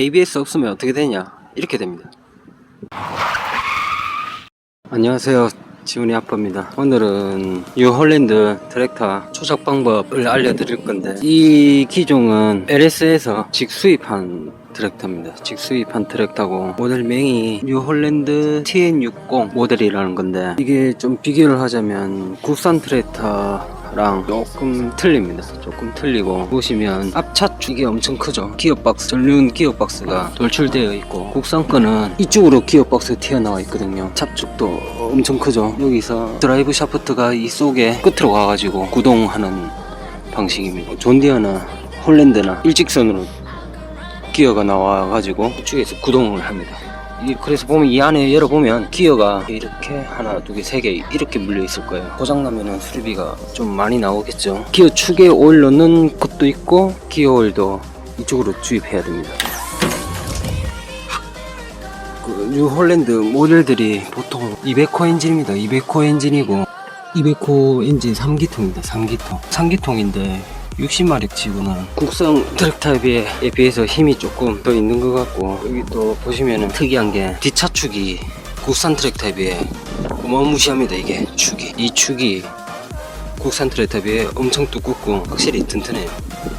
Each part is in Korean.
ABS 없으면 어떻게 되냐? 이렇게 됩니다. 안녕하세요. 지훈이 아빠입니다. 오늘은 뉴홀랜드 트랙터 조작 방법을 알려드릴 건데 이 기종은 LS에서 직수입한 트랙터입니다. 직수입한 트랙터고 모델명이 뉴홀랜드 TN60 모델이라는 건데 이게 좀 비교를 하자면 국산 트랙터 랑 조금 틀립니다. 조금 틀리고 보시면 앞차축 이게 엄청 크죠. 기어박스 전륜 기어박스가 돌출되어 있고 국산 거는 이쪽으로 기어박스 튀어나와 있거든요. 차축도 엄청 크죠. 여기서 드라이브 샤프트가 이 속에 끝으로 가가지고 구동하는 방식입니다. 존디어나 홀랜드나 일직선으로 기어가 나와가지고 이쪽에서 구동을 합니다. 이 그래서 보면 이 안에 열어보면 기어가 이렇게 하나 두 개 세 개 이렇게 물려 있을 거예요. 고장 나면은 수리비가 좀 많이 나오겠죠. 기어 축에 오일 넣는 것도 있고 기어 오일도 이쪽으로 주입해야 됩니다. 그 뉴 홀랜드 모델들이 보통 200호 엔진입니다. 200호 엔진이고 200호 엔진 3기통입니다. 3기통. 3기통인데 60마력 치고는 국산 트랙타에 비해- 에 비해서 힘이 조금 더 있는 것 같고 여기 또 보시면은 특이한 게 뒷차축이 국산 트랙타에 비해 어마무시합니다 이게 축이. 이 축이 국산 트랙타에 비해 엄청 두껍고 확실히 튼튼해요.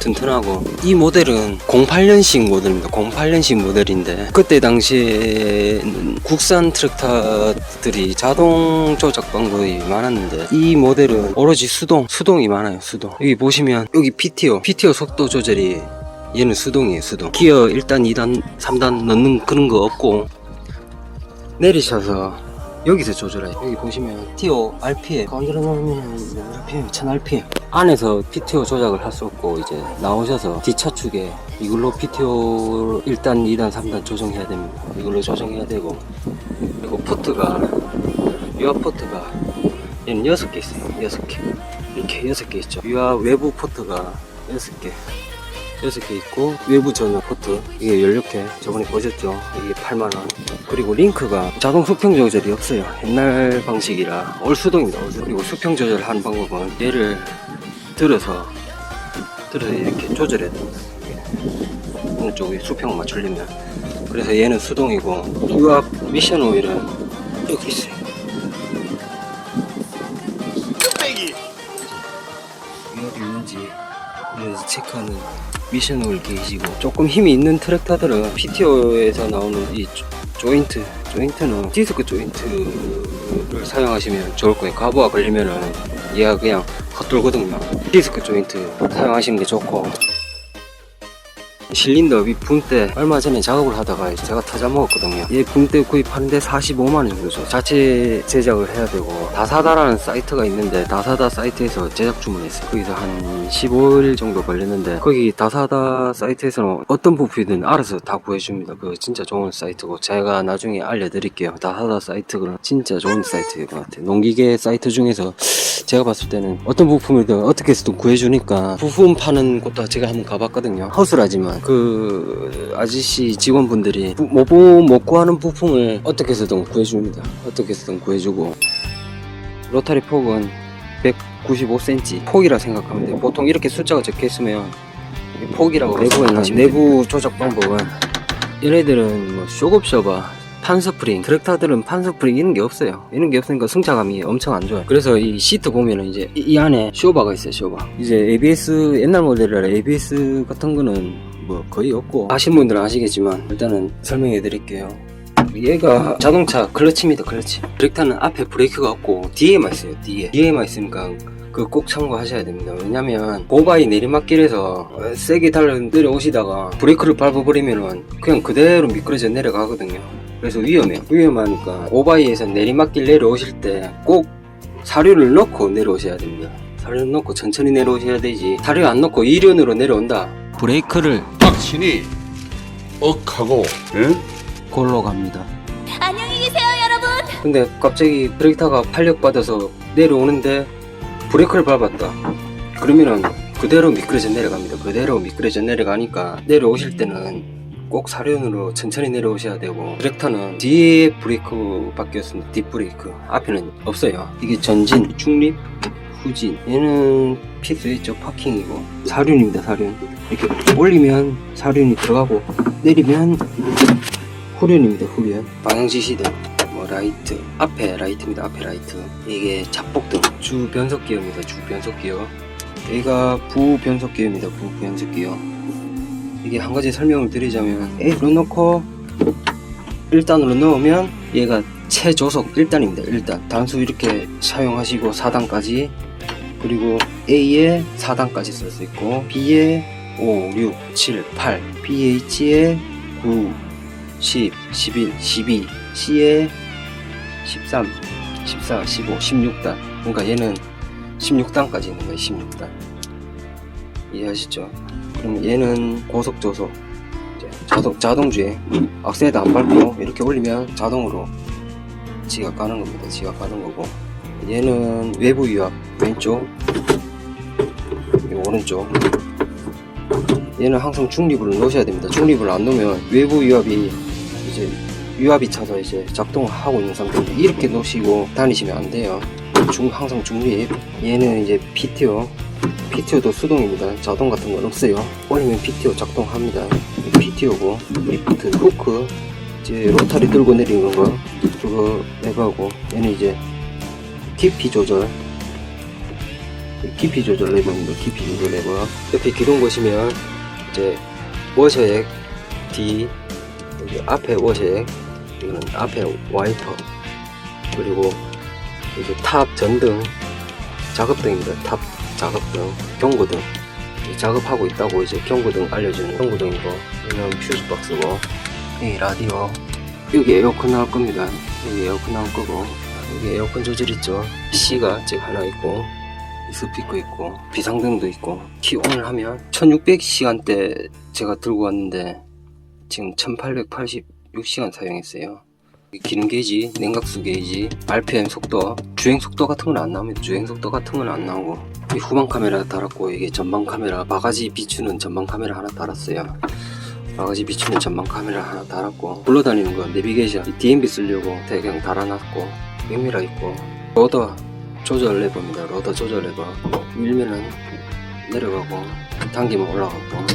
튼튼하고 이 모델은 08년식 모델입니다. 08년식 모델인데 그때 당시에는 국산 트랙터들이 자동 조작 방법이 많았는데 이 모델은 오로지 수동 수동이 많아요 수동. 여기 보시면 여기 PTO PTO 속도 조절이 얘는 수동이에요 수동. 기어 1단 2단 3단 넣는 그런 거 없고 내리셔서 여기서 조절해요. 여기 보시면 PTO RPM 건드려 놓으면 RPM 1000 RPM 안에서 PTO 조작을 할 수 없고 이제 나오셔서 뒷차축에 이걸로 PTO 1단, 2단, 3단 조정해야 됩니다. 이걸로 조정해야 되고 그리고 포트가 유압 포트가 얘는 6개 있어요. 6개 이렇게 6개 있죠. 유압 외부 포트가 6개 6개 있고 외부 전원 포트 이게 16개 저번에 보셨죠? 이게 8만원. 그리고 링크가 자동 수평 조절이 없어요. 옛날 방식이라 올수동입니다 올수동. 그리고 수평 조절하는 방법은 얘를 들어서 들어서 이렇게 됩니다. 어느 쪽에 수평 맞추려면. 그래서 얘는 수동이고 유압 미션 오일은 여기 있어요. 유압이 있는지 그래서 체크하는 미션 오일 게이지고 조금 힘이 있는 트랙터들은 PTO에서 나오는 이 조- 조인트 조인트는 디스크 조인트를 사용하시면 좋을 거예요. 가부가 걸리면은 얘가 그냥 헛돌거든요. 디스크 조인트 사용하시는 게 좋고 실린더 윗분대 얼마 전에 작업을 하다가 제가 타자 먹었거든요. 얘 분대 구입하는데 45만원 정도 죠 자체 제작을 해야 되고. 다사다라는 사이트가 있는데 다사다 사이트에서 제작 주문했어요. 거기서 한 15일 정도 걸렸는데 거기 다사다 사이트에서는 어떤 부품이든 알아서 다 구해줍니다. 그거 진짜 좋은 사이트고 제가 나중에 알려드릴게요. 다사다 사이트는 진짜 좋은 사이트인 것 같아요. 농기계 사이트 중에서 제가 봤을 때는 어떤 부품이든 어떻게 해서든 구해주니까 부품 파는 곳도 제가 한번 가봤거든요. 허술하지만 그 아저씨 직원분들이 부- 못, 부- 못 구하는 부품을 어떻게 해서든 구해줍니다. 어떻게 해서든 구해주고. 로타리 폭은 195cm 폭이라 생각하면 돼요. 보통 이렇게 숫자가 적혀 있으면 폭이라고 내부에 있는 내부 조작 방법은 얘네들은 뭐 쇼급쇼바 판스프링 트랙터들은 판스프링 이런 게 없어요. 이런 게 없으니까 승차감이 엄청 안 좋아요. 그래서 이 시트 보면은 이제 이, 이 안에 쇼바가 있어요 쇼바. 이제 ABS 옛날 모델이라 ABS 같은 거는 뭐 거의 없고 아시는 분들은 아시겠지만 일단은 설명해 드릴게요 얘가 자동차 클러치입니다 클러치 트랙터는 앞에 브레이크가 없고 뒤에만 있어요 뒤에 뒤에만 있으니까 그 꼭 참고하셔야 됩니다. 왜냐면 고바이 내리막길에서 어, 세게 달려 내려오시다가 브레이크를 밟아버리면은 그냥 그대로 미끄러져 내려가거든요. 그래서 위험해요. 위험하니까 오바이에서 내리막길 내려오실 때 꼭 사료를 넣고 내려오셔야 됩니다. 사료를 넣고 천천히 내려오셔야 되지. 사료 안 넣고 이륜으로 내려온다. 브레이크를 확신이 억하고 응? 골로 갑니다. 안녕히 계세요, 여러분. 근데 갑자기 브레이크가 탄력받아서 내려오는데 브레이크를 밟았다. 그러면은 그대로 미끄러져 내려갑니다. 그대로 미끄러져 내려가니까 내려오실 때는 꼭 사륜으로 천천히 내려오셔야 되고 브레이크는 뒤에 브레이크밖에 없습니다. 뒷 브레이크 앞에는 없어요. 이게 전진, 중립, 후진 얘는 있죠. 파킹이고. 사륜입니다 사륜. 이렇게 올리면 사륜이 들어가고 내리면 후륜입니다 후륜. 방향 지시등 뭐 라이트 앞에 라이트입니다 앞에 라이트. 이게 잡복등. 주 변속 기어입니다 주 변속 기어. 얘가 부 변속 기어입니다 부 변속 기어. 이게 한 가지 설명을 드리자면 A로 넣고 1단으로 넣으면 얘가 최조속 1단입니다. 1단. 단수 이렇게 사용하시고 4단까지 그리고 A에 4단까지 쓸 수 있고 B에 5, 6, 7, 8 BH에 9, 10, 11, 12 C에 13, 14, 15, 16단. 그러니까 얘는 16단까지 있는 거예요 16단. 이해하시죠? 그럼 얘는 고속 조속 자동 자동주행. 악셀도 안 밟고 이렇게 올리면 자동으로 지가 가는 겁니다. 지가 가는 거고 얘는 외부 유압 왼쪽 이 오른쪽 얘는 항상 중립을 놓으셔야 됩니다. 중립을 안 놓으면 외부 유압이 이제 유압이 차서 이제 작동을 하고 있는 상태인데 이렇게 놓으시고 다니시면 안 돼요. 중 항상 중립 얘는 이제 PTO PTO도 수동입니다. 자동 같은 건 없어요. 올리면 PTO 작동합니다. PTO고 리프트, 후크, 이제 로타리 들고 내리는 거 그거 레버고 얘는 이제 깊이 조절 깊이 조절 레버입니다. 깊이 조절 레버 옆에 기둥 보시면 이제 워셔액 D 여기 앞에 워셔액 이거는 앞에 와이퍼 그리고 이제 탑 전등 작업등입니다. 탑 작업등, 경고등. 이 작업하고 있다고 이제 경고등 알려주는 경고등이고, 이는 퓨즈박스고, 이 라디오. 여기 에어컨 나올 겁니다. 여기 에어컨 나올 거고, 여기 에어컨 조절 있죠. C가 지금 하나 있고, 이 스피커 있고, 비상등도 있고, 키 ON을 하면 1600시간대 제가 들고 왔는데, 지금 1886시간 사용했어요. 기능 게이지, 냉각수 게이지, RPM 속도, 주행 속도 같은 건 안 나옵니다. 주행 속도 같은 건 안 나오고 이 후방 카메라 달았고 이게 전방 카메라, 바가지 비추는 전방 카메라 하나 달았어요. 바가지 비추는 전방 카메라 하나 달았고 굴러다니는 거 내비게이션, 이 DMB 쓰려고 대경 달아놨고 백미라 있고 로더 조절 레버입니다. 로더 조절 레버 밀면은 내려가고 당기면 올라가고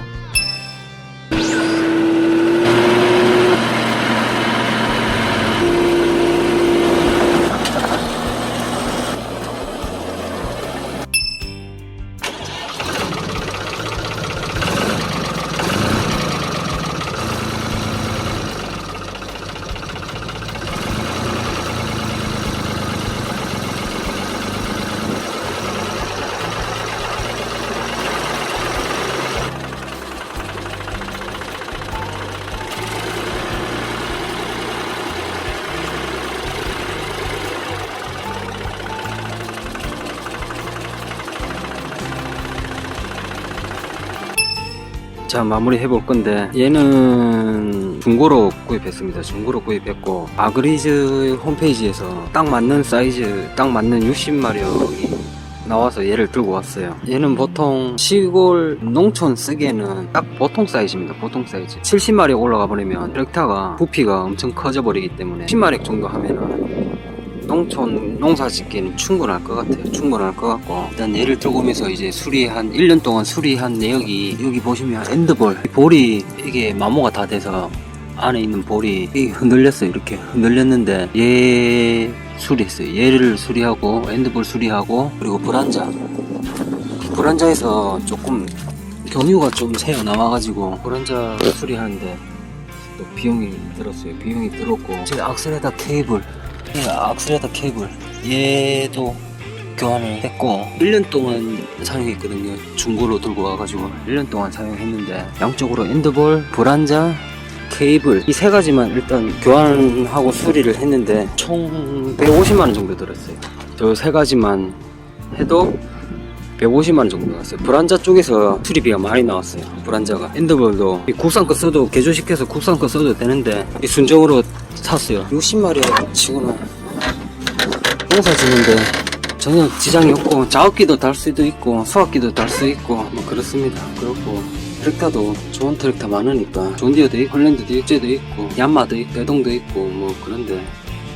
자 마무리 해볼 건데 얘는 중고로 구입했습니다. 중고로 구입했고 아그리즈 홈페이지에서 딱 맞는 사이즈 딱 맞는 60마력이 나와서 얘를 들고 왔어요. 얘는 보통 시골 농촌 쓰기에는 딱 보통 사이즈입니다. 보통 사이즈. 70마력 올라가 버리면 트랙터가 부피가 엄청 커져 버리기 때문에 10마력 정도 하면은 농촌 농사 짓기에는 충분할 것 같아요. 충분할 것 같고 일단 얘를 들고 오면서 이제 수리한 1년 동안 수리한 내역이 여기 보시면 엔드볼 볼이 이게 마모가 다 돼서 안에 있는 볼이 흔들렸어요. 이렇게 흔들렸는데 얘 수리했어요. 얘를 수리하고 엔드볼 수리하고 그리고 불안자 불안자에서 조금 경유가 좀 새어 나와가지고 불안자 수리하는데 또 비용이 들었어요. 비용이 들었고 제 악셀에다 케이블 이 악셀레터 케이블. 얘도 교환을 했고 1년 동안 사용했거든요. 중고로 들고 와가지고 1년 동안 사용했는데 양쪽으로 엔드볼, 불안자, 케이블 이 세 가지만 일단 교환하고 수리를 했는데 총 150만원 정도 들었어요. 저 세 가지만 해도 150만원 정도 나왔어요. 불안자 쪽에서 수리비가 많이 나왔어요. 불안자가. 엔드볼도 이 국산 거 써도 개조시켜서 국산 거 써도 되는데 이 순정으로 샀어요. 60마리 치고는 농사 짓는데 전혀 지장이 없고 작업기도 달 수도 있고 수확기도 달 수 있고 뭐 그렇습니다. 그렇고 트랙터도 좋은 트랙터 많으니까 존디어도 있고 홀랜드도 육제도 있고 얀마도 있고 대동도 있고 뭐 그런데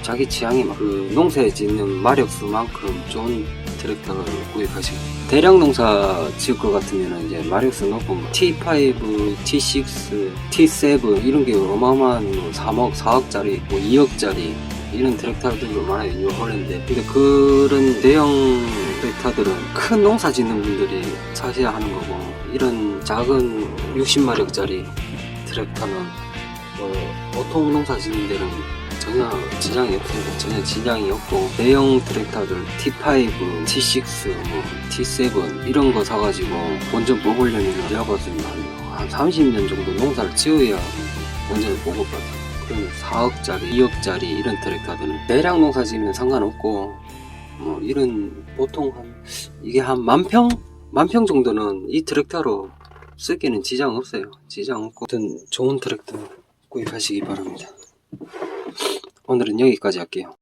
자기 취향이 막 그 농사에 짓는 마력수만큼 좋은 트랙터를 구입하시고 대량 농사 지을 것 같으면 이제 마력스 뭐 T5, T6, T7 이런 게 어마어마한 뭐 3억, 4억짜리, 뭐 2억짜리 이런 트랙터들도 많아요 뉴 홀랜드 근데 그런 대형 트랙터들은 큰 농사 짓는 분들이 사셔야 하는 거고 이런 작은 60마력짜리 트랙터는 뭐 보통 농사 짓는 데는 전혀 지장이 없습니다. 전혀 지장이 없고 대형 트랙터들 T5, T6, 뭐 T7 이런 거 사가지고 원전 뽑으려면 제가 봤을 때는 한 30년 정도 농사를 지어야 원전을 뽑을 것 같아요. 그러면 4억짜리, 2억짜리 이런 트랙터들은 대량 농사 지으면 상관없고 뭐 이런 보통 한 이게 한 만평? 만평 정도는 이 트랙터로 쓰기에는 지장 없어요. 지장 없고 좋은 트랙터 구입하시기 바랍니다. 오늘은 여기까지 할게요.